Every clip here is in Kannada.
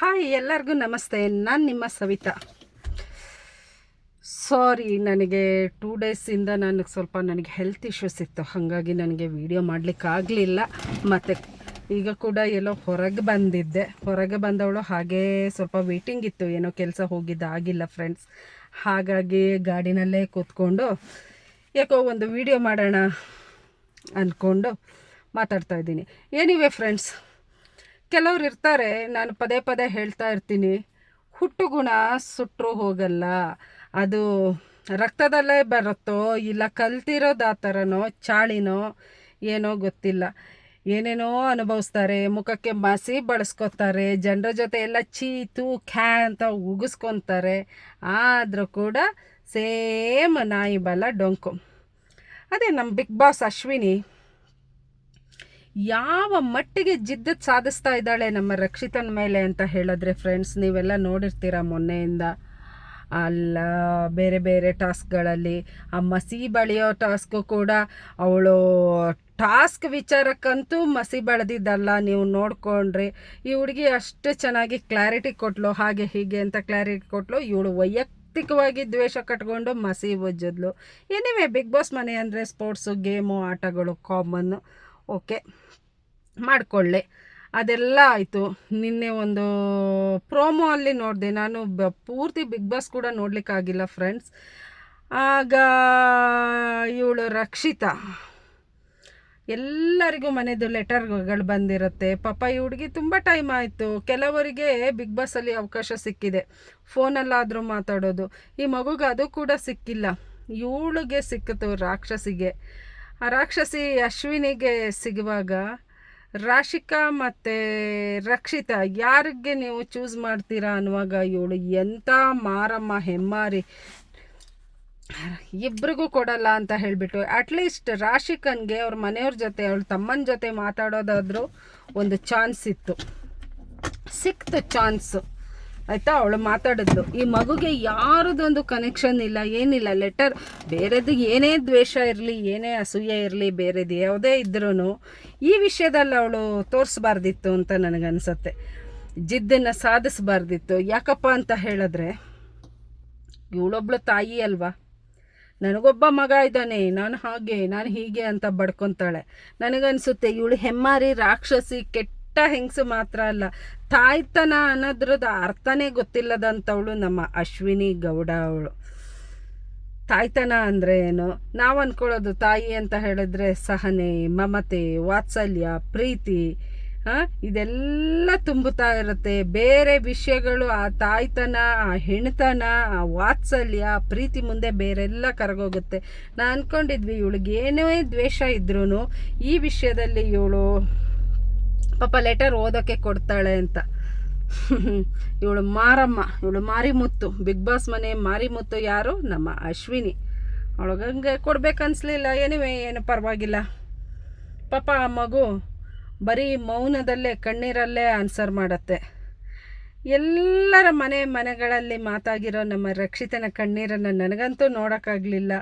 ಹಾಯ್ ಎಲ್ಲರಿಗೂ ನಮಸ್ತೆ. ನಾನು ನಿಮ್ಮ ಸವಿತಾ. ಸಾರಿ ನನಗೆ ಟೂ ಡೇಸಿಂದ ನನಗೆ ಸ್ವಲ್ಪ ನನಗೆ ಹೆಲ್ತ್ ಇಶ್ಯೂಸ್ ಇತ್ತು. ಹಾಗಾಗಿ ನನಗೆ ವೀಡಿಯೋ ಮಾಡಲಿಕ್ಕಾಗಲಿಲ್ಲ ಮತ್ತು ಈಗ ಕೂಡ ಎಲ್ಲೋ ಹೊರಗೆ ಬಂದಿದ್ದೆ. ಹೊರಗೆ ಬಂದವಳು ಹಾಗೇ ಸ್ವಲ್ಪ ವೇಟಿಂಗ್ ಇತ್ತು. ಏನೋ ಕೆಲಸ ಹೋಗಿದ್ದು ಆಗಿಲ್ಲ ಫ್ರೆಂಡ್ಸ್ ಹಾಗಾಗಿ ಗಾಡಿನಲ್ಲೇ ಕೂತ್ಕೊಂಡು ಯಾಕೋ ಒಂದು ವಿಡಿಯೋ ಮಾಡೋಣ ಅಂದ್ಕೊಂಡು ಮಾತಾಡ್ತಾ ಇದ್ದೀನಿ. ಏನಿವೆ ಫ್ರೆಂಡ್ಸ್ ಕೆಲವ್ರು ಇರ್ತಾರೆ, ನಾನು ಪದೇ ಪದೇ ಹೇಳ್ತಾ ಇರ್ತೀನಿ ಹುಟ್ಟು ಗುಣ ಸುಟ್ಟರು ಹೋಗಲ್ಲ. ಅದು ರಕ್ತದಲ್ಲೇ ಬರುತ್ತೋ, ಇಲ್ಲ ಕಲ್ತಿರೋದು ಆ ಥರನೋ ಚಾಳಿನೋ, ಏನೋ ಗೊತ್ತಿಲ್ಲ. ಏನೇನೋ ಅನುಭವಿಸ್ತಾರೆ, ಮುಖಕ್ಕೆ ಮಾಸಿ ಬಳಸ್ಕೊತಾರೆ, ಜನರ ಜೊತೆ ಎಲ್ಲ ಚೀತು, ಖ್ಯಾ ಅಂತ ಉಗಿಸ್ಕೊತಾರೆ, ಆದರೂ ಕೂಡ ಸೇಮ್ ನಾಯಿ ಬಲ ಡೊಂಕು. ಅದೇ ನಮ್ಮ ಬಿಗ್ ಬಾಸ್ ಅಶ್ವಿನಿ. ಯಾವ ಮಟ್ಟಿಗೆ ಜಿದ್ದತ್ ಸಾಧಿಸ್ತಾ ಇದ್ದಾಳೆ ನಮ್ಮ ರಕ್ಷಿತನ ಮೇಲೆ ಅಂತ ಹೇಳಿದ್ರೆ ಫ್ರೆಂಡ್ಸ್ ನೀವೆಲ್ಲ ನೋಡಿರ್ತೀರ ಮೊನ್ನೆಯಿಂದ ಅಲ್ಲ, ಬೇರೆ ಬೇರೆ ಟಾಸ್ಕ್ಗಳಲ್ಲಿ ಆ ಮಸಿ ಬಳಿಯೋ ಟಾಸ್ಕು ಕೂಡ ಅವಳು ಟಾಸ್ಕ್ ವಿಚಾರಕ್ಕಂತೂ ಮಸಿ ಬಳದಿದ್ದಲ್ಲ, ನೀವು ನೋಡ್ಕೊಂಡ್ರಿ. ಈ ಹುಡುಗಿ ಅಷ್ಟು ಚೆನ್ನಾಗಿ ಕ್ಲಾರಿಟಿ ಕೊಟ್ಲು, ಹಾಗೆ ಹೀಗೆ ಅಂತ ಕ್ಲಾರಿಟಿ ಕೊಟ್ಲು. ಇವಳು ವೈಯಕ್ತಿಕವಾಗಿ ದ್ವೇಷ ಕಟ್ಕೊಂಡು ಮಸಿ ಒಜ್ಜಿದ್ಲು ಎನಿವೆ ಬಿಗ್ ಬಾಸ್ ಮನೆ ಅಂದರೆ ಸ್ಪೋರ್ಟ್ಸು ಗೇಮು ಆಟಗಳು ಕಾಮನ್ನು ಓಕೆ, ಮಾಡಿಕೊಳ್ಳಿ. ಅದೆಲ್ಲ ಆಯಿತು. ನಿನ್ನೆ ಒಂದು ಪ್ರೋಮೋ ಅಲ್ಲಿ ನೋಡಿದೆ. ನಾನು ಬ, ಪೂರ್ತಿ ಬಿಗ್ ಬಾಸ್ ಕೂಡ ನೋಡಲಿಕ್ಕಾಗಿಲ್ಲ ಫ್ರೆಂಡ್ಸ್ ಆಗ ಇವಳು ರಕ್ಷಿತಾ. ಎಲ್ಲರಿಗೂ ಮನೆಯದು ಲೆಟರ್ಗಳು ಬಂದಿರುತ್ತೆ. ಪಾಪ ಈ ಹುಡುಗಿ ತುಂಬ ಟೈಮ್ ಆಯಿತು. ಕೆಲವರಿಗೆ ಬಿಗ್ ಬಾಸಲ್ಲಿ ಅವಕಾಶ ಸಿಕ್ಕಿದೆ. ಫೋನಲ್ಲಾದರೂ ಮಾತಾಡೋದು. ಈ ಮಗುಗೆ ಅದು ಕೂಡ ಸಿಕ್ಕಿಲ್ಲ. ಇವಳಿಗೆ ಸಿಕ್ಕಿತು ರಾಕ್ಷಸಿಗೆ. ರಾಕ್ಷಸಿ ಅಶ್ವಿನಿಗೆ ಸಿಗುವಾಗ ರಾಶಿಕಾ ಮತ್ತು ರಕ್ಷಿತಾ ಯಾರಿಗೆ ನೀವು ಚೂಸ್ ಮಾಡ್ತೀರಾ ಅನ್ನುವಾಗ ಇವಳು ಎಂಥ ಮಾರಮ್ಮ ಹೆಮ್ಮಾರಿ. ಇಬ್ರಿಗೂ ಕೊಡಲ್ಲ ಅಂತ ಹೇಳಿಬಿಟ್ಟು ಅಟ್ಲೀಸ್ಟ್ ರಾಶಿಕನ್ಗೆ ಅವ್ರ ಮನೆಯವ್ರ ಜೊತೆ, ಅವಳ ತಮ್ಮನ ಜೊತೆ ಮಾತಾಡೋದಾದರೂ ಒಂದು ಚಾನ್ಸ್ ಇತ್ತು. ಸಿಕ್ತು ಚಾನ್ಸು ಆಯಿತಾ? ಅವಳು ಮಾತಾಡಿದ್ಲು ಈ ಮಗುಗೆ ಯಾರದೊಂದು ಕನೆಕ್ಷನ್ ಇಲ್ಲ, ಏನಿಲ್ಲ. ಲೆಟರ್ ಬೇರೆದು ಏನೇ ದ್ವೇಷ ಇರಲಿ, ಏನೇ ಅಸೂಯೆ ಇರಲಿ, ಬೇರೆದು ಯಾವುದೇ ಇದ್ರೂ ಈ ವಿಷಯದಲ್ಲಿ ಅವಳು ತೋರಿಸ್ಬಾರ್ದಿತ್ತು ಅಂತ ನನಗನ್ಸುತ್ತೆ. ಜಿದ್ದನ್ನು ಸಾಧಿಸಬಾರ್ದಿತ್ತು. ಯಾಕಪ್ಪ ಅಂತ ಹೇಳಿದ್ರೆ, ಇವಳೊಬ್ಳು ತಾಯಿ ಅಲ್ವಾ? ನನಗೊಬ್ಬ ಮಗ ಇದ್ದಾನೆ, ನಾನು ಹಾಗೆ, ನಾನು ಹೀಗೆ ಅಂತ ಬಡ್ಕೊತಾಳೆ. ನನಗನ್ಸುತ್ತೆ, ಇವಳು ಹೆಮ್ಮಾರಿ, ರಾಕ್ಷಸಿ, ಕೆಟ್ಟ ಹೆಂಗಸು ಮಾತ್ರ ಅಲ್ಲ. ತಾಯ್ತನ ಅನ್ನೋದ್ರದ ಅರ್ಥನೇ ಗೊತ್ತಿಲ್ಲದಂಥವಳು ನಮ್ಮ ಅಶ್ವಿನಿ ಗೌಡ ಅವಳು. ತಾಯ್ತನ ಅಂದರೆ ಏನು? ನಾವು ಅಂದ್ಕೊಳ್ಳೋದು ತಾಯಿ ಅಂತ ಹೇಳಿದ್ರೆ ಸಹನೆ, ಮಮತೆ, ವಾತ್ಸಲ್ಯ, ಪ್ರೀತಿ ಇದೆಲ್ಲ ತುಂಬುತ್ತಾ ಇರುತ್ತೆ. ಬೇರೆ ವಿಷಯಗಳು ಆ ತಾಯ್ತನ, ಆ ಹೆಣ್ತನ, ಆ ವಾತ್ಸಲ್ಯ ಪ್ರೀತಿ ಮುಂದೆ ಬೇರೆಲ್ಲ ಕರಗೋಗುತ್ತೆ. ನಾನು ಅಂದ್ಕೊಂಡಿದ್ವಿ ಇವಳಿಗೆ ಏನೇ ದ್ವೇಷ ಇದ್ರೂ ಈ ವಿಷಯದಲ್ಲಿ ಇವಳು ಪಾಪ ಲೆಟರ್ ಓದೋಕ್ಕೆ ಕೊಡ್ತಾಳೆ ಅಂತ. ಇವಳು ಮಾರಮ್ಮ, ಇವಳು ಮಾರಿಮುತ್ತು ಬಿಗ್ ಬಾಸ್ ಮನೆ ಮಾರಿಮುತ್ತು ಯಾರು? ನಮ್ಮ ಅಶ್ವಿನಿ. ಅವಳಗಂಗೆ ಕೊಡ್ಬೇಕನ್ಸ್ಲಿಲ್ಲ ಏನಿವೆ ಏನು ಪರವಾಗಿಲ್ಲ. ಪಾಪ ಆ ಮಗು ಬರೀ ಮೌನದಲ್ಲೇ, ಕಣ್ಣೀರಲ್ಲೇ ಆನ್ಸರ್ ಮಾಡತ್ತೆ. ಎಲ್ಲರ ಮನೆ ಮನೆಗಳಲ್ಲಿ ಮಾತಾಗಿರೋ ನಮ್ಮ ರಕ್ಷಿತನ ಕಣ್ಣೀರನ್ನು ನನಗಂತೂ ನೋಡೋಕ್ಕಾಗಲಿಲ್ಲ.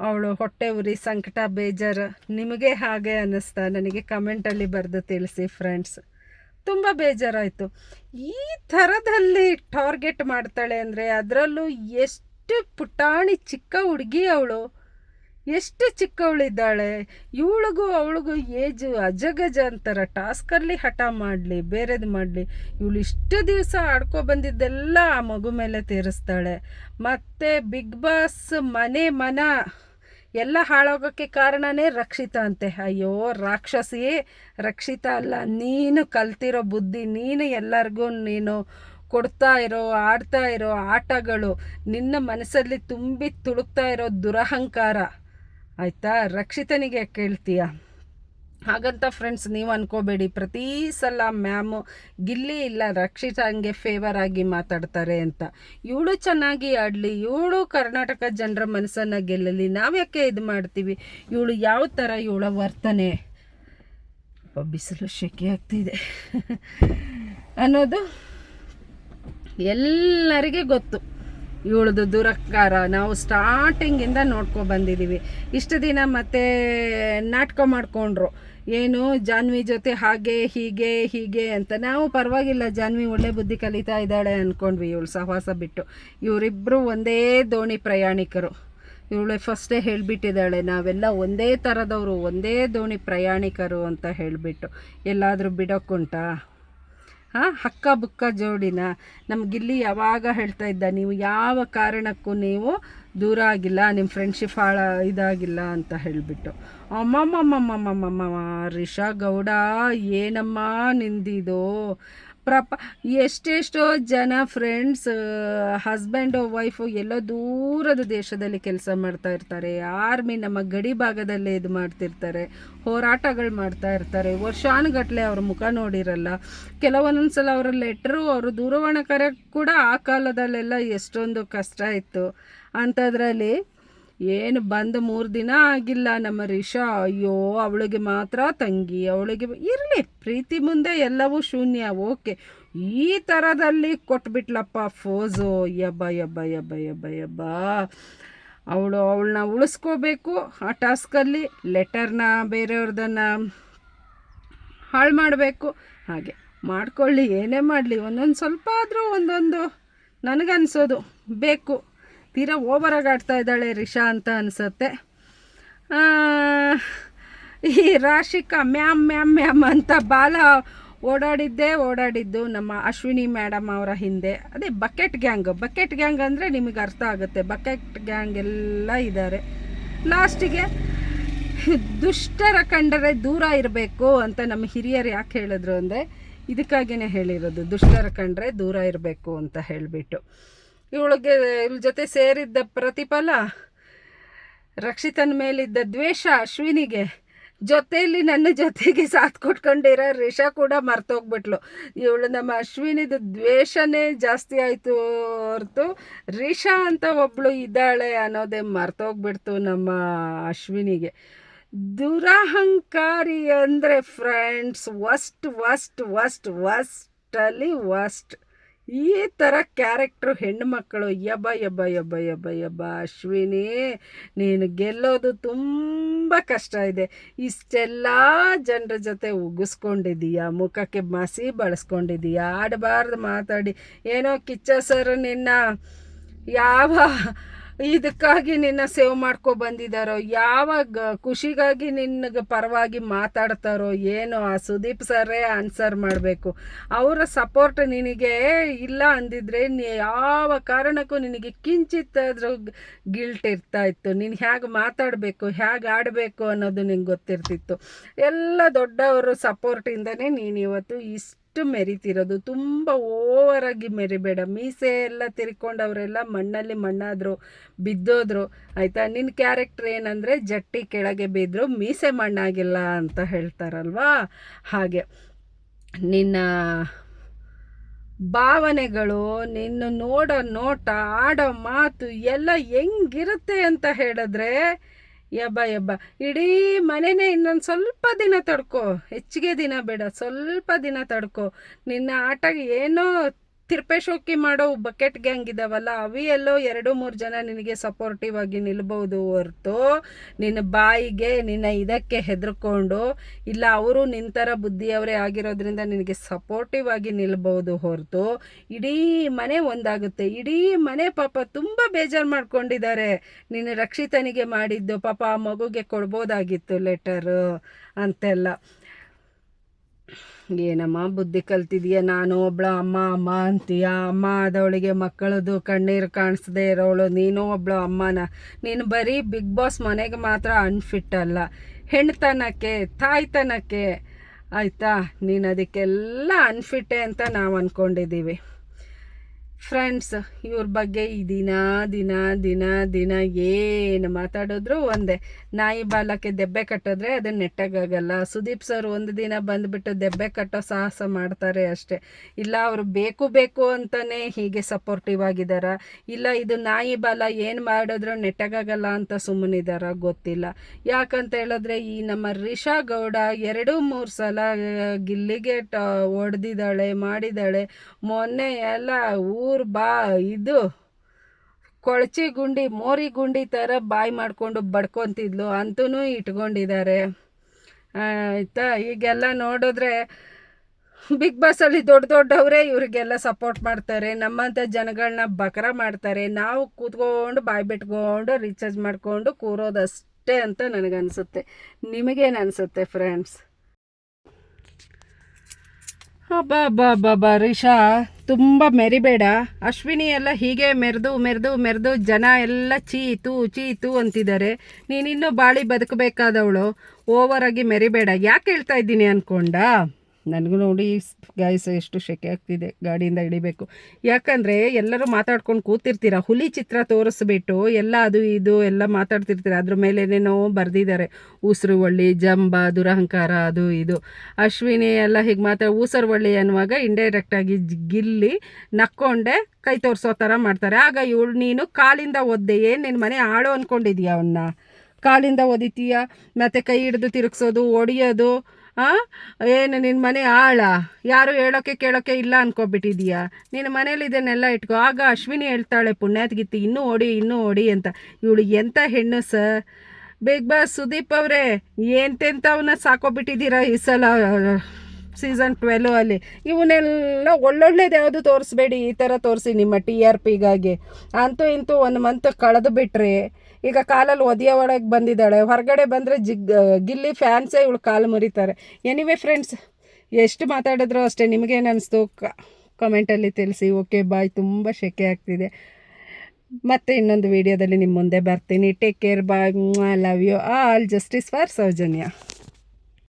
ಅವಳು ಹೊಟ್ಟೆ ಉರಿ, ಸಂಕಟ, ಬೇಜಾರು, ನಿಮಗೆ ಹಾಗೆ ಅನ್ನಿಸ್ತಾ ನನಗೆ ಕಮೆಂಟಲ್ಲಿ ಬರೆದು ತಿಳಿಸಿ ಫ್ರೆಂಡ್ಸ್ ತುಂಬ ಬೇಜಾರಾಯಿತು. ಈ ಥರದಲ್ಲಿ ಟಾರ್ಗೆಟ್ ಮಾಡ್ತಾಳೆ ಅಂದರೆ ಅದರಲ್ಲೂ ಎಷ್ಟು ಪುಟಾಣಿ ಚಿಕ್ಕ ಹುಡುಗಿ ಅವಳು. ಎಷ್ಟು ಚಿಕ್ಕವಳಿದ್ದಾಳೆ. ಇವಳಿಗೂ ಅವಳಿಗೂ ಏಜು ಅಜಗಜ ಅಂತಾರ. ಟಾಸ್ಕಲ್ಲಿ ಹಠ ಮಾಡಲಿ, ಬೇರೆದು ಮಾಡಲಿ. ಇವಳು ಇಷ್ಟು ದಿವಸ ಆಡ್ಕೊ ಬಂದಿದ್ದೆಲ್ಲ ಆ ಮಗು ಮೇಲೆ ತೀರಿಸ್ತಾಳೆ. ಮತ್ತು ಬಿಗ್ ಬಾಸ್ ಮನೆ ಮನ. ಎಲ್ಲ ಹಾಳಾಗೋಕ್ಕೆ ಕಾರಣನೇ ರಕ್ಷಿತ ಅಂತೆ. ಅಯ್ಯೋ ರಾಕ್ಷಸಿ ರಕ್ಷಿತ ಅಲ್ಲ. ನೀನು ಕಲ್ತಿರೋ ಬುದ್ಧಿ, ನೀನು ಎಲ್ಲರಿಗೂ ನೀನು ಕೊಡ್ತಾ ಇರೋ, ಆಡ್ತಾ ಇರೋ ಆಟಗಳು, ನಿನ್ನ ಮನಸ್ಸಲ್ಲಿ ತುಂಬಿ ತುಳುಕ್ತಾ ಇರೋ ದುರಹಂಕಾರ. ಆಯಿತಾ? ರಕ್ಷಿತನಿಗೆ ಕೇಳ್ತೀಯ? ಹಾಗಂತ ಫ್ರೆಂಡ್ಸ್ ನೀವು ಅನ್ಕೋಬೇಡಿ. ಪ್ರತಿ ಸಲ ಮ್ಯಾಮು ಗಿಲ್ಲಿ ಇಲ್ಲ, ರಕ್ಷಿತ ಹಂಗೆ ಫೇವರ್ ಆಗಿ ಮಾತಾಡ್ತಾರೆ ಅಂತ. ಇವಳು ಚೆನ್ನಾಗಿ ಆಡಲಿ, ಇವಳು ಕರ್ನಾಟಕ ಜನರ ಮನಸ್ಸನ್ನು ಗೆಲ್ಲಲಿ ನಾವ್ಯಾಕೆ ಇದು ಮಾಡ್ತೀವಿ? ಇವಳು ಯಾವ ಥರ ಇವಳ ವರ್ತನೆ? ಬಿಸಿಲು ಶೆಕೆ ಆಗ್ತಿದೆ. ಅನ್ನೋದು ಎಲ್ಲರಿಗೆ ಗೊತ್ತು. ಇವಳದು ದುರಕಾರ ನಾವು ಸ್ಟಾರ್ಟಿಂಗಿಂದ ನೋಡ್ಕೊ ಬಂದಿದ್ದೀವಿ ಇಷ್ಟು ದಿನ ಮತ್ತೆ ನಾಟಕ ಮಾಡಿಕೊಂಡ್ರು. ಏನು ಜಾನ್ವಿ ಜೊತೆ ಹಾಗೆ, ಹೀಗೆ ಹೀಗೆ ಅಂತ. ನಾವು ಪರವಾಗಿಲ್ಲ, ಜಾನ್ವಿ ಒಳ್ಳೆ ಬುದ್ಧಿ ಕಲಿತಾ ಇದ್ದಾಳೆ ಅಂದ್ಕೊಂಡ್ವಿ ಇವಳು ಸಹವಾಸ ಬಿಟ್ಟು. ಇವರಿಬ್ಬರು ಒಂದೇ ದೋಣಿ ಪ್ರಯಾಣಿಕರು. ಇವಳು ಫಸ್ಟೇ ಹೇಳಿಬಿಟ್ಟಿದ್ದಾಳೆ, ನಾವೆಲ್ಲ ಒಂದೇ ಥರದವರು ಒಂದೇ ದೋಣಿ ಪ್ರಯಾಣಿಕರು ಅಂತ ಹೇಳಿಬಿಟ್ಟು. ಎಲ್ಲಾದರೂ ಬಿಡೋಕ್ಕುಂಟಾ? ಹಾಂ, ಹಕ್ಕ ಬುಕ್ಕ ಜೋಡಿನ. ನಮಗಿಲ್ಲಿ ಯಾವಾಗ ಹೇಳ್ತಾ ಇದ್ದ, ನೀವು ಯಾವ ಕಾರಣಕ್ಕೂ ನೀವು ದೂರ ಆಗಿಲ್ಲ ನಿಮ್ಮ ಫ್ರೆಂಡ್ಶಿಪ್ ಹಾಳ ಇದಾಗಿಲ್ಲ ಅಂತ ಹೇಳಿಬಿಟ್ಟು. ಅಮ್ಮಮ್ಮಮ್ಮಮ್ಮಮ್ಮಮ್ಮ, ರಿಷಾ ಗೌಡ, ಏನಮ್ಮ ನಿಂದಿದು? ಪ್ರಪ, ಎಷ್ಟೆಷ್ಟೋ ಜನ ಫ್ರೆಂಡ್ಸ್ ಹಸ್ಬೆಂಡು ವೈಫು ಎಲ್ಲೋ ದೂರದ ದೇಶದಲ್ಲಿ ಕೆಲಸ ಮಾಡ್ತಾ ಇರ್ತಾರೆ. ಆರ್ಮಿ ನಮ್ಮ ಗಡಿ ಭಾಗದಲ್ಲೇ ಇದು ಮಾಡ್ತಿರ್ತಾರೆ. ಹೋರಾಟಗಳು ಮಾಡ್ತಾ ಇರ್ತಾರೆ. ವರ್ಷಾನುಗಟ್ಟಲೆ ಅವ್ರ ಮುಖ ನೋಡಿರಲ್ಲ. ಕೆಲವೊಂದೊಂದು ಸಲ ಅವರ ಲೆಟ್ರು ಅವರು ದೂರವಾಣಿ ಕರೆ ಕೂಡ ಆ ಕಾಲದಲ್ಲೆಲ್ಲ ಎಷ್ಟೊಂದು ಕಷ್ಟ ಇತ್ತು. ಅಂಥದ್ರಲ್ಲಿ ಏನು ಬಂದು ಮೂರು ದಿನ ಆಗಿಲ್ಲ ನಮ್ಮ ರಿಷಾ. ಅಯ್ಯೋ, ಅವಳಿಗೆ ಮಾತ್ರ ತಂಗಿ, ಅವಳಿಗೆ ಇರಲಿ, ಪ್ರೀತಿ ಮುಂದೆ ಎಲ್ಲವೂ ಶೂನ್ಯ, ಓಕೆ. ಈ ಥರದಲ್ಲಿ ಕೊಟ್ಬಿಟ್ಲಪ್ಪ ಫೋಸು. ಯಬ್ಬ ಯಬ್ಬ ಯಬ್ಬ ಯಬ್ಬ ಯಬ್ಬ. ಅವಳು ಅವಳನ್ನ ಉಳಿಸ್ಕೋಬೇಕು, ಆ ಟಾಸ್ಕಲ್ಲಿ ಲೆಟರ್ನ ಬೇರೆಯವ್ರದನ್ನು ಹಾಳು ಮಾಡಬೇಕು. ಹಾಗೆ ಮಾಡ್ಕೊಳ್ಳಿ, ಏನೇ ಮಾಡಲಿ, ಒಂದೊಂದು ಸ್ವಲ್ಪ ಆದರೂ ಒಂದೊಂದು ನನಗನ್ಸೋದು, ಬೇಕು. ತೀರಾ ಓವರಾಗಿ ಆಡ್ತಾ ಇದ್ದಾಳೆ ರಿಷಾ ಅಂತ ಅನಿಸುತ್ತೆ. ಈ ರಾಶಿಕಾ ಮ್ಯಾಮ್ ಮ್ಯಾಮ್ ಮ್ಯಾಮ್ ಅಂತ ಬಾಲ ಓಡಾಡಿದ್ದೇ ಓಡಾಡಿದ್ದು ನಮ್ಮ ಅಶ್ವಿನಿ ಮೇಡಮ್ ಅವರ ಹಿಂದೆ. ಅದೇ ಬಕೆಟ್ ಗ್ಯಾಂಗ್ ಬಕೆಟ್ ಗ್ಯಾಂಗ್ ಅಂದರೆ ನಿಮಗೆ ಅರ್ಥ ಆಗುತ್ತೆ. ಬಕೆಟ್ ಗ್ಯಾಂಗ್ ಎಲ್ಲ ಇದ್ದಾರೆ ಲಾಸ್ಟಿಗೆ ದುಷ್ಟರ ಕಂಡರೆ ದೂರ ಇರಬೇಕು ಅಂತ ನಮ್ಮ ಹಿರಿಯರು ಯಾಕೆ ಹೇಳಿದ್ರು ಅಂದರೆ ಇದಕ್ಕಾಗಿಯೇ ಹೇಳಿರೋದು, ದುಷ್ಟರ ಕಂಡರೆ ದೂರ ಇರಬೇಕು ಅಂತ ಹೇಳಿಬಿಟ್ಟು. ಇವಳಿಗೆ ಇವ್ಳ ಜೊತೆ ಸೇರಿದ್ದ ಪ್ರತಿಫಲ, ರಕ್ಷಿತನ ಮೇಲಿದ್ದ ದ್ವೇಷ ಅಶ್ವಿನಿಗೆ, ಜೊತೆಯಲ್ಲಿ ನನ್ನ ಜೊತೆಗೆ ಸಾಥ್ ಕೊಟ್ಕೊಂಡಿರೋ ರಿಷಾ ಕೂಡ ಮರ್ತೋಗ್ಬಿಟ್ಲು. ಇವಳು ನಮ್ಮ ಅಶ್ವಿನಿದು ದ್ವೇಷನೇ ಜಾಸ್ತಿ ಆಯಿತು ಹೊರತು ರಿಷಾ ಅಂತ ಒಬ್ಬಳು ಇದ್ದಾಳೆ ಅನ್ನೋದೇ ಮರ್ತೋಗ್ಬಿಡ್ತು ನಮ್ಮ ಅಶ್ವಿನಿಗೆ. ದುರಹಂಕಾರಿ ಅಂದರೆ ಫ್ರೆಂಡ್ಸ್ ವಸ್ಟ್ ವಸ್ಟ್ ವಸ್ಟ್ ವಸ್ಟಲ್ಲಿ ವಸ್ಟ್ ಈ ಥರ ಕ್ಯಾರೆಕ್ಟ್ರು ಹೆಣ್ಣುಮಕ್ಕಳು, ಯಬ್ಬ ಯಬ್ಬ ಯಬ್ಬ ಯಬ್ಬ ಯಬ್ಬ, ಅಶ್ವಿನಿ, ನೀನು ಗೆಲ್ಲೋದು ತುಂಬ ಕಷ್ಟ ಇದೆ. ಇಷ್ಟೆಲ್ಲ ಜನರ ಜೊತೆ ಉಗಿಸ್ಕೊಂಡಿದ್ದೀಯ? ಮುಖಕ್ಕೆ ಮಸಿ ಬಳಸ್ಕೊಂಡಿದ್ದೀಯ? ಆಡಬಾರ್ದು ಮಾತಾಡಿ. ಏನೋ ಕಿಚ್ಚ ಸರ್ ನಿನ್ನ ಯಾವ ಇದಕ್ಕಾಗಿ ನಿನ್ನ ಸೇವ್ ಮಾಡ್ಕೊ ಬಂದಿದ್ದಾರೋ ಯಾವಾಗ ಖುಷಿಗಾಗಿ ನಿನಗೆ ಪರವಾಗಿ ಮಾತಾಡ್ತಾರೋ ಏನೋ ಆ ಸುದೀಪ್ ಸರೇ ಆನ್ಸರ್ ಮಾಡಬೇಕು. ಅವರ ಸಪೋರ್ಟ್ ನಿನಗೆ ಇಲ್ಲ ಅಂದಿದ್ರೆ ಯಾವ ಕಾರಣಕ್ಕೂ ನಿನಗೆ ಕಿಂಚಿತ್ತಾದರೂ ಗಿಲ್ಟ್ ಇರ್ತಾ ಇತ್ತು. ನೀನು ಹೇಗೆ ಮಾತಾಡಬೇಕು ಹೇಗೆ ಆಡಬೇಕು ಅನ್ನೋದು ನಿಂಗೆ ಗೊತ್ತಿರ್ತಿತ್ತು. ಎಲ್ಲ ದೊಡ್ಡವರು ಸಪೋರ್ಟಿಂದನೇ ನೀನು ಇವತ್ತು ಇಷ್ಟು ಅಷ್ಟು ಮೆರಿತಿರೋದು. ತುಂಬ ಓವರಾಗಿ ಮೆರಿಬೇಡ. ಮೀಸೆ ಎಲ್ಲ ತಿರ್ಕೊಂಡವರೆಲ್ಲ ಮಣ್ಣಲ್ಲಿ ಮಣ್ಣಾದರು, ಬಿದ್ದೋದ್ರು, ಆಯಿತಾ? ನಿನ್ನ ಕ್ಯಾರೆಕ್ಟರ್ ಏನಂದರೆ ಜಟ್ಟಿ ಕೆಳಗೆ ಬಿದ್ದರು ಮೀಸೆ ಮಣ್ಣಾಗಿಲ್ಲ ಅಂತ ಹೇಳ್ತಾರಲ್ವಾ? ಹಾಗೆ. ನಿನ್ನ ಭಾವನೆಗಳು, ನಿನ್ನ ನೋಡೋ ನೋಟ, ಆಡೋ ಮಾತು ಎಲ್ಲ ಹೆಂಗಿರುತ್ತೆ ಅಂತ ಹೇಳಿದ್ರೆ ಯಬ್ಬ ಯಬ್ಬ. ಇಡೀ ಮನೆನೇ ಇನ್ನೊಂದು ಸ್ವಲ್ಪ ದಿನ ತಡ್ಕೋ. ಹೆಚ್ಚಿಗೆ ದಿನ ಬೇಡ, ಸ್ವಲ್ಪ ದಿನ ತಡ್ಕೋ. ನಿನ್ನ ಆಟ ಏನೋ ತಿರ್ಪೇಶೋಕಿ ಮಾಡೋ ಬಕೆಟ್ ಗ್ಯಾಂಗ್ ಇದಾವಲ್ಲ ಅವಿ ಎಲ್ಲೋ ಎರಡು ಮೂರು ಜನ ನಿನಗೆ ಸಪೋರ್ಟಿವ್ ಆಗಿ ನಿಲ್ಬೋದು ಹೊರ್ತು ನಿನ್ನ ಬಾಯಿಗೆ, ನಿನ್ನ ಇದಕ್ಕೆ ಹೆದರ್ಕೊಂಡು, ಇಲ್ಲ ಅವರು ನಿಂತರ ಬುದ್ಧಿಯವರೇ ಆಗಿರೋದ್ರಿಂದ ನಿನಗೆ ಸಪೋರ್ಟಿವ್ ಆಗಿ ನಿಲ್ಬೋದು ಹೊರತು. ಇಡೀ ಮನೆ ಒಂದಾಗುತ್ತೆ. ಇಡೀ ಮನೆ ಪಾಪ ತುಂಬ ಬೇಜಾರು ಮಾಡ್ಕೊಂಡಿದ್ದಾರೆ. ನಿನ್ನ ರಕ್ಷಿತನಿಗೆ ಮಾಡಿದ್ದು ಪಾಪ ಆ ಮಗುಗೆ ಕೊಡ್ಬೋದಾಗಿತ್ತು ಲೆಟರು ಅಂತೆಲ್ಲ. ಏನಮ್ಮ ಬುದ್ಧಿ ಕಲ್ತಿದೀಯ ನಾನು? ಒಬ್ಳ ಅಮ್ಮ ಅಮ್ಮ ಅಂತೀಯ? ಅಮ್ಮ ಆದವಳಿಗೆ ಮಕ್ಕಳದು ಕಣ್ಣೀರು ಕಾಣಿಸ್ದೇ ಇರೋವಳು ನೀನು ಒಬ್ಳು ಅಮ್ಮನ. ನೀನು ಬರೀ ಬಿಗ್ ಬಾಸ್ ಮನೆಗೆ ಮಾತ್ರ ಅನ್ಫಿಟ್ ಅಲ್ಲ. ಹೆಣ್ತನಕ್ಕೆ, ತಾಯ್ತನಕ್ಕೆ, ಆಯಿತಾ? ನೀನು ಅದಕ್ಕೆಲ್ಲ ಅನ್ಫಿಟ್ಟೆ ಅಂತ ನಾವು ಅಂದ್ಕೊಂಡಿದ್ದೀವಿ ಫ್ರೆಂಡ್ಸ್ ಇವ್ರ ಬಗ್ಗೆ ಈ ದಿನ ದಿನ ದಿನ ದಿನ ಏನು ಮಾತಾಡಿದ್ರು ಒಂದೇ. ನಾಯಿ ಬಾಲಕ್ಕೆ ದೆಬ್ಬೆ ಕಟ್ಟಿದ್ರೆ ಅದು ನೆಟ್ಟಗಾಗಲ್ಲ. ಸುದೀಪ್ ಸರ್ ಒಂದು ದಿನ ಬಂದುಬಿಟ್ಟು ದೆಬ್ಬೆ ಕಟ್ಟೋ ಸಾಹಸ ಮಾಡ್ತಾರೆ ಅಷ್ಟೇ. ಇಲ್ಲ, ಅವರು ಬೇಕು ಬೇಕು ಅಂತಲೇ ಹೀಗೆ ಸಪೋರ್ಟಿವ್ ಆಗಿದಾರ. ಇಲ್ಲ, ಇದು ನಾಯಿ ಬಾಲ ಏನು ಮಾಡಿದ್ರು ನೆಟ್ಟಗಾಗಲ್ಲ ಅಂತ ಸುಮ್ಮನಿದಾರ ಗೊತ್ತಿಲ್ಲ. ಯಾಕಂತ ಹೇಳಿದ್ರೆ ಈ ನಮ್ಮ ರಿಷಾ ಗೌಡ ಎರಡು, ಮೂರು ಸಲ ಗಿಲ್ಲಿಗೆ ಟ ಹೊಡೆದಿದ್ದಾಳೆ ಮಾಡಿದ್ದಾಳೆ. ಮೊನ್ನೆ ಎಲ್ಲ ಊರು ಬಾ, ಇದು ಕೊಳಚಿ ಗುಂಡಿ, ಮೋರಿ ಗುಂಡಿ ಥರ ಬಾಯಿ ಮಾಡಿಕೊಂಡು ಬಡ್ಕೊತಿದ್ಲು ಅಂತೂ ಇಟ್ಕೊಂಡಿದ್ದಾರೆ. ಆಯಿತಾ? ಈಗೆಲ್ಲ ನೋಡಿದ್ರೆ ಬಿಗ್ ಬಾಸಲ್ಲಿ ದೊಡ್ಡ ದೊಡ್ಡವರೇ ಇವರಿಗೆಲ್ಲ ಸಪೋರ್ಟ್ ಮಾಡ್ತಾರೆ ನಮ್ಮಂಥ ಜನಗಳನ್ನ ಬಕರ ಮಾಡ್ತಾರೆ, ನಾವು ಕೂತ್ಕೊಂಡು ಬಾಯಿ ಬಿಟ್ಕೊಂಡು ರೀಚಾರ್ಜ್ ಮಾಡಿಕೊಂಡು ಕೂರೋದಷ್ಟೇ ಅಂತ ನನಗನ್ಸುತ್ತೆ. ನಿಮಗೇನು ಅನಿಸುತ್ತೆ ಫ್ರೆಂಡ್ಸ್ ಹಬ್ಬ ಹಬ್ಬ ಹಬ್ಬ ರಿಷಾ. ತುಂಬ ಮೆರಿಬೇಡ. ಅಶ್ವಿನಿ ಎಲ್ಲ ಹೀಗೆ ಮೆರೆದು ಮೆರೆದು ಮೆರೆದು ಜನ ಎಲ್ಲ ಚೀತು ಚೀತು ಅಂತಿದ್ದಾರೆ. ನೀನಿನ್ನೂ ಬಾಳಿ ಬದುಕಬೇಕಾದವಳು. ಓವರಾಗಿ ಮೆರಿಬೇಡ. ಯಾಕೆ ಹೇಳ್ತಾ ಇದ್ದೀನಿ ಅಂದ್ಕೊಂಡ ನನಗೂ ನೋಡಿ ಗಾಯಸ ಎಷ್ಟು ಶೆಕೆ ಆಗ್ತಿದೆ. ಗಾಡಿಯಿಂದ ಇಳಿಬೇಕು ಯಾಕಂದರೆ ಎಲ್ಲರೂ ಮಾತಾಡ್ಕೊಂಡು ಕೂತಿರ್ತೀರ? ಹುಲಿ ಚಿತ್ರ ತೋರಿಸ್ಬಿಟ್ಟು ಎಲ್ಲ ಅದು ಇದು ಎಲ್ಲ ಮಾತಾಡ್ತಿರ್ತೀರ? ಅದ್ರ ಮೇಲೆ ಏನೇನೋ ಬರೆದಿದ್ದಾರೆ. ಉಸಿರು ಒಳ್ಳಿ, ಜಂಬ, ದುರಹಂಕಾರ, ಅದು ಇದು. ಅಶ್ವಿನಿ ಎಲ್ಲ ಹೀಗೆ ಮಾತಾಡಿ ಊಸರು ಒಳ್ಳಿ ಅನ್ನುವಾಗ ಇಂಡೈರೆಕ್ಟಾಗಿ ಗಿಲ್ಲಿ ನಕ್ಕೊಂಡೆ ಕೈ ತೋರಿಸೋ ಥರ ಮಾಡ್ತಾರೆ. ಆಗ ಇವಳು ನೀನು ಕಾಲಿಂದ ಒದ್ದೆ, ಏನು ನಿನ್ನ ಮನೆ ಆಳು ಅಂದ್ಕೊಂಡಿದ್ಯಾ ಅವನ್ನ ಕಾಲಿಂದ ಒದಿತೀಯ? ಮತ್ತು ಕೈ ಹಿಡಿದು ತಿರುಗಿಸೋದು, ಒಡೆಯೋದು ಏನು ನಿನ್ನ ಮನೆ ಆಳ? ಯಾರು ಹೇಳೋಕ್ಕೆ ಕೇಳೋಕ್ಕೆ ಇಲ್ಲ ಅಂದ್ಕೊಬಿಟ್ಟಿದೀಯ ನಿನ್ನ ಮನೇಲಿ ಇದನ್ನೆಲ್ಲ ಇಟ್ಕೋ. ಆಗ ಅಶ್ವಿನಿ ಹೇಳ್ತಾಳೆ ಪುಣ್ಯಾತ್ಗಿತ್ತಿ ಇನ್ನೂ ಓಡಿ ಇನ್ನೂ ಓಡಿ ಅಂತ. ಇವಳು ಎಂಥ ಹೆಣ್ಣು ಸರ್? ಬಿಗ್ ಬಾಸ್ ಸುದೀಪ್ ಅವರೇ. ಎಂತೆಂಥವನ್ನ ಸಾಕೋಬಿಟ್ಟಿದ್ದೀರಾ ಈ ಸಲ? ಸೀಸನ್ ಟ್ವೆಲ್ವ್ ಅಲ್ಲಿ. ಇವನ್ನೆಲ್ಲ ಒಳ್ಳೊಳ್ಳೇದು ಯಾವುದು ತೋರಿಸ್ಬೇಡಿ, ಈ ಥರ ತೋರಿಸಿ ನಿಮ್ಮ ಟಿ ಆರ್ ಪಿಗಾಗಿ ಅಂತೂ ಇಂತೂ ಒಂದು ಮಂತ್ ಕಳೆದು ಬಿಟ್ರಿ, ಈಗ ಕಾಲಲ್ಲಿ ಒದಿಯ ಒಳಗೆ ಬಂದಿದ್ದಾಳೆ. ಹೊರಗಡೆ ಬಂದರೆ ಜಿಗ್, ಗಿಲ್ಲಿ ಫ್ಯಾನ್ಸೇ ಇವಳು ಕಾಲು ಮುರಿತಾರೆ. ಎನಿವೆ ಫ್ರೆಂಡ್ಸ್ ಎಷ್ಟು ಮಾತಾಡಿದ್ರು ಅಷ್ಟೇ ನಿಮಗೇನು ಅನ್ನಿಸ್ತು ಕ ಕಮೆಂಟಲ್ಲಿ ತಿಳಿಸಿ. ಓಕೆ ಬಾಯ್ ತುಂಬ ಶೆಕೆ ಆಗ್ತಿದೆ. ಮತ್ತೆ ಇನ್ನೊಂದು ವಿಡಿಯೋದಲ್ಲಿ ನಿಮ್ಮ ಮುಂದೆ ಬರ್ತೀನಿ. Take care bye love you all justice for Sowjanya